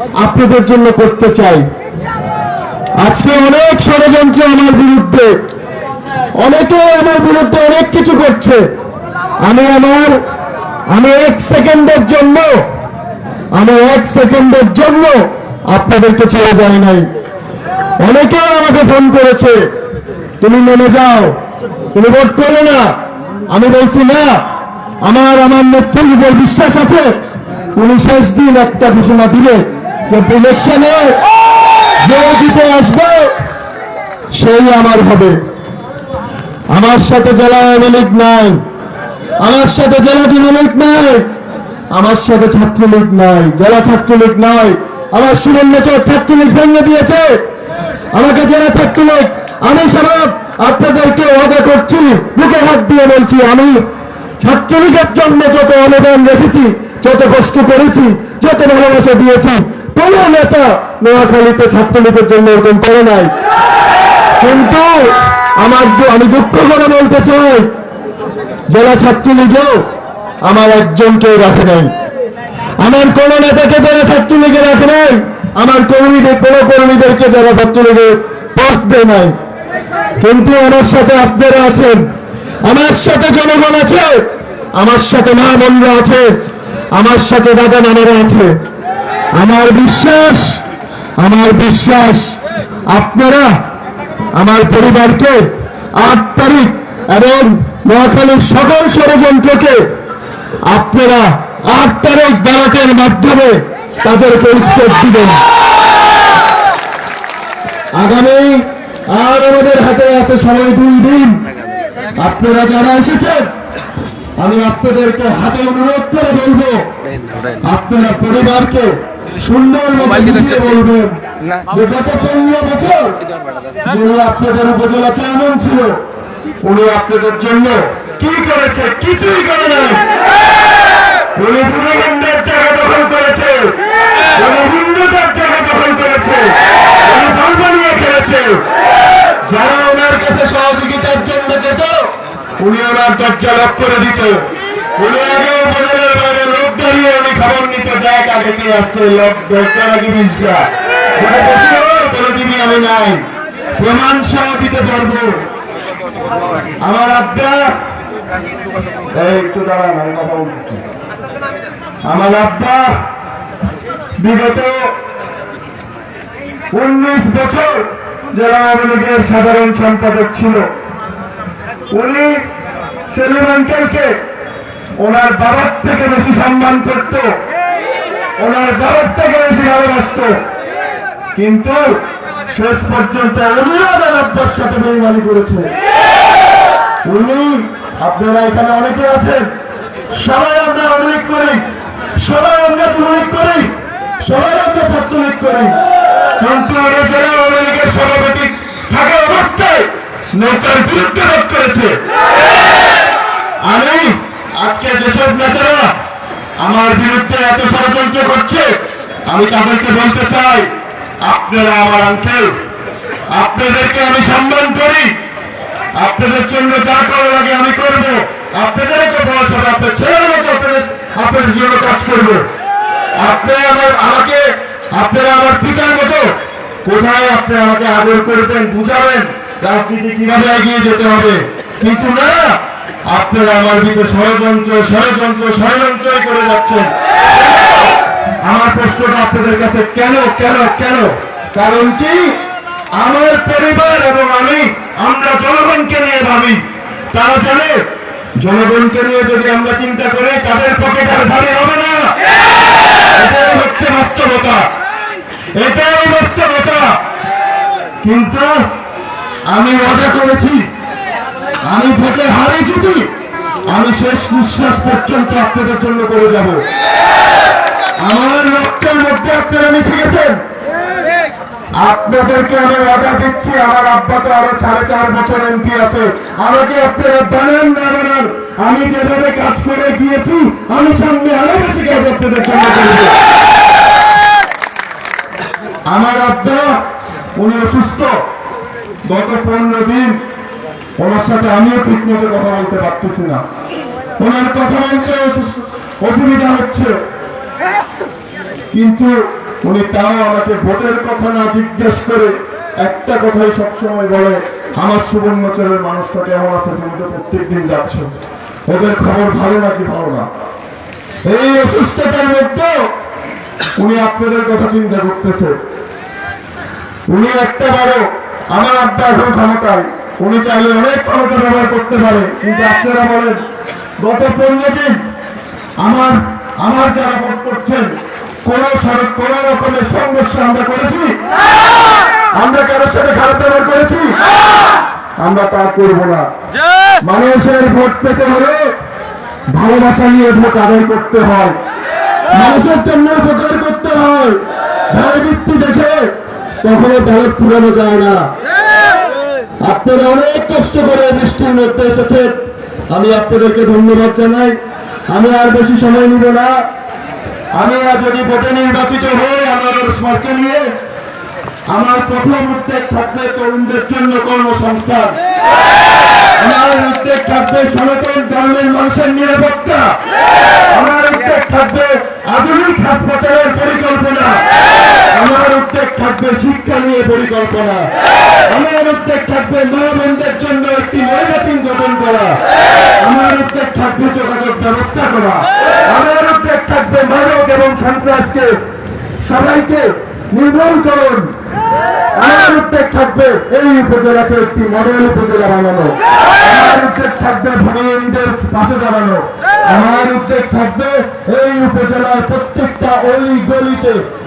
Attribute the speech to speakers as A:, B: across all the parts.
A: আপনাদের জন্য করতে চাই। আজকে অনেক ষড়যন্ত্র আমার বিরুদ্ধে। অনেকে আমার বিরুদ্ধে অনেক কিছু করছে। আমি আমার, আমি এক সেকেন্ডের জন্য, আমি এক সেকেন্ডের জন্য আপনাদেরকে ছেড়ে যাই নাই। অনেকেও আমাকে ফোন করেছে, তুমি নেমে যাও, তুমি ভোট করো না। আমি বলছি, না, আমার আমার উপর বিশ্বাস আছে। উনি শেষ দিন একটা ঘোষণা দিলে ইলেকশনে যে জিতে আসবে, সেই আমার হবে। আমার সাথে জেলা নাই, আমার সাথে জেলা নাই, আমার সাথে ছাত্রলীগ নাই, জেলা ছাত্রলীগ নাই। আমার সুরেন্দ্রচর ছাত্রলীগ ভেঙে দিয়েছে। আমাকে জেলা ছাত্রলীগ, আমি সবাব আপনাদেরকে ওয়াদা করছি, বুকে হাত দিয়ে বলছি, আমি ছাত্রলীগের জন্য যত অনুদান রেখেছি, যত কষ্ট করেছি, যত ভালোবাসা দিয়েছি কোন নেতা নোয়াখালীতে ছাত্রলীগের জন্য ওরকম করে নাই। কিন্তু আমার আমি দুঃখ করে বলতে চাই, জেলা ছাত্রলীগেও আমার একজনকেও রাখে নাই। আমার কোন নেতাকে যারা ছাত্রলীগে রাখে নাই, আমার কর্মীদের কোন কর্মীদেরকে যারা ছাত্রলীগে পোস্ট দেয় নাই। কিন্তু আমার সাথে আপনারা আছেন, আমার সাথে জনগণ আছে, আমার সাথে মা বোনরা আছে, আমার সাথে দাদা নানারা আছে। আমার বিশ্বাস আমার বিশ্বাস। আপনারা আমার পরিবারকে আট তারিখ এবং নোয়াখালীর সকল ষড়যন্ত্রকে আপনারা আট তারিখ ব্যালটের মাধ্যমে তাদেরকে উত্তর দিবেন। আগামী আর আমাদের হাতে আছে সময় দুই দিন। আপনারা যারা এসেছেন, আমি আপনাদেরকে হাতে অনুরোধ করে বলব, আপনারা পরিবারকে সুন্দর বলবেন যে গত পনেরো বছর যিনি আপনাদের উপজেলা চেয়ারম্যান ছিল উনি আপনাদের জন্য কি করেছে কিছুই করে নাই। উনি বুড়োগন্ধের জায়গা দখল করেছে। উনি হিন্দুদের জায়গা দখল করেছে। উনি ধর্ম নিয়ে খেলেছে। যারা ওনার কাছে সহযোগিতার জন্য যেত উনি ওনার দরজা লক করে দিত উনি আগে উপজেলার বাইরে লোক দাঁড়িয়ে উনি খবর নিত আগে আসছে বিজটা বলে দিবি আমি নাই। প্রমাণ সহ দিতে পারব। আমার একটু দাঁড়ান আমার আব্বা, বিগত উনিশ বছর জেলা আওয়ামী লীগের সাধারণ সম্পাদক ছিল। উনি সেলিম ওনার বাবার থেকে বেশি সম্মান করত। ওনার বাবার থেকে বেশি ভালোবাসত। কিন্তু শেষ পর্যন্ত উনিও ওনার আব্বার সাথে বেইমানি করেছে। উনি, আপনারা এখানে অনেকে আছেন, সবাই আমরা অনুলিক করি, সবাই আমরা অনুলিক করি, সবাই আমরা ছাত্রলীগ করি। কিন্তু ওরা যারা আওয়ামী লীগের সভাপতি থাকা অবস্থায় নৌকার বিরুদ্ধে রোধ করেছে আমি আজকে যেসব নেতারা আমার বিরুদ্ধে এত ষড়যন্ত্র করছে, আমি তাদেরকে বলতে চাই, আপনারা আমার আঙ্কেল আপনাদেরকে আমি সম্মান করি, আপনাদের জন্য যা করা লাগে আমি করব আপনাদেরকে হবে আপনার ছেলের মতো আপনাদের আপনাদের জন্য কাজ করব। আপনারা আমার, আমাকে, আপনারা আমার পিতার মতো, কোথায় আপনি আমাকে আদর করবেন, বুঝাবেন? রাজনীতি কীভাবে এগিয়ে যেতে হবে? কিন্তু না আপনারা আমার ভিতরে ষড়যন্ত্র ষড়যন্ত্র ষড়যন্ত্রই করে যাচ্ছেন। আমার প্রশ্নটা আপনাদের কাছে কেন কেন কেন? কারণ কি? আমার পরিবার এবং আমি, আমরা জনগণকে নিয়ে ভাবি। তারা জানে, জনগণকে নিয়ে যদি আমরা চিন্তা করি, তাদের পকেট আর ভারী হবে না। এটাই হচ্ছে বাস্তবতা। এটাই বাস্তবতা। কিন্তু আমি ওয়াদা করেছি আমি ভোটে হারি যদি আমি শেষ নিঃশ্বাস পর্যন্ত আপনাদের জন্য করে যাব। আমার রক্তের মধ্যে আপনারা মিশে গেছেন। আপনাদেরকে আমি অর্ডার দিচ্ছি। আমার আব্বা তো আরও সাড়ে চার বছর এমপি আছে। আমাকে আপনারা বানান, না বানান, আমি যেভাবে কাজ করে গিয়েছি, আমি সামনে আরও বেশি কাজ আপনাদের জন্য করব আমার আব্বা, উনি অসুস্থ। গত পনেরো দিন ওনার সাথে আমিও ঠিক মতো কথা বলতে পারতেছি না। ওনার কথা বলতে অসুবিধা হচ্ছে। কিন্তু উনি তাও আমাকে ভোটের কথা না জিজ্ঞেস করে একটা কথাই সবসময় বলে, আমার সুবর্ণচরের মানুষটা কেমন আছে? তুমি তো প্রত্যেক দিন যাচ্ছ। ওদের খবর ভালো নাকি ভালো না? এই অসুস্থতার মধ্যে উনি আপনাদের কথা চিন্তা করতেছে। উনি একটা বড় আমার আব্বা এখন ক্ষমতায়। উনি চাইলে অনেক ক্ষমতা ব্যবহার করতে পারে, কিন্তু আপনারা বলেন, গত পনেরো দিন আমার আমার যারা ভোট করছেন, কোন সড়ক কোন রকমের সংঘর্ষ আমরা করেছি? আমরা কারোর সাথে খারাপ ব্যবহার করেছি? আমরা তা করব না। মানুষের ভোট পেতে হলে ভালোবাসা নিয়ে ভোট আদায় করতে হয়। মানুষের জন্য উপকার করতে হয়। ভয় বৃত্তি দেখে কখনো দলের পুরানো যায় না। আপনারা অনেক কষ্ট করে বৃষ্টির মধ্যে এসেছেন। আমি আপনাদেরকে ধন্যবাদ জানাই। আমি আর বেশি সময় নিব না। আমি আজ যদি ভোটে নির্বাচিত হই আমার স্মার্টকে নিয়ে আমার প্রথম উদ্যোগ থাকবে তরুণদের জন্য কর্মসংস্থান। আমার উদ্যোগ থাকবে সনাতন ধর্মের মানুষের নিরাপত্তা। আমার উদ্যোগ থাকবে আধুনিক হাসপাতালের পরিকল্পনা। আমার উদ্যোগ থাকবে শিক্ষা নিয়ে পরিকল্পনা। আমার উদ্যোগ থাকবে মা বোনদের জন্য একটি মহিলাটিন গঠন করা। আমার উদ্যোগ থাকবে যোগাযোগ ব্যবস্থা করা। আমার উদ্যোগ থাকবে মাদক এবং সন্ত্রাসকে সবাইকে নির্মূলকরণ আমার উদ্যোগ থাকবে এই উপজেলাকে একটি মডেল উপজেলা বানানো। আমার উদ্যোগ থাকবে ভূমিহীনদের পাশে দাঁড়ানো। আমার উদ্যোগ থাকবে এই উপজেলার প্রত্যেকটা অলি গলিতে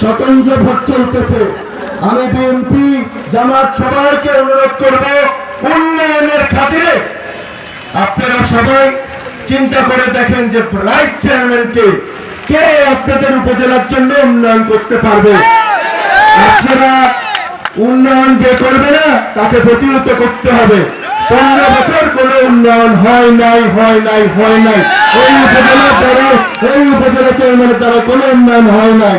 A: স্বতন্ত্র ভোট চলতেছে। আমি বিএনপি জামাত সবাইকে অনুরোধ করব, উন্নয়নের খাতিরে আপনারা সবাই চিন্তা করে দেখেন যে রাইট চেয়ারম্যানকে কে আপনাদের উপজেলার জন্য উন্নয়ন করতে পারবে। আপনারা উন্নয়ন যে করবে না, তাকে প্রতিহত করতে হবে। পনেরো বছর কোনো উন্নয়ন হয় নাই হয় নাই হয় নাই। এই উপজেলার দ্বারা, এই উপজেলা চেয়ারম্যানের দ্বারা কোনো উন্নয়ন হয় নাই।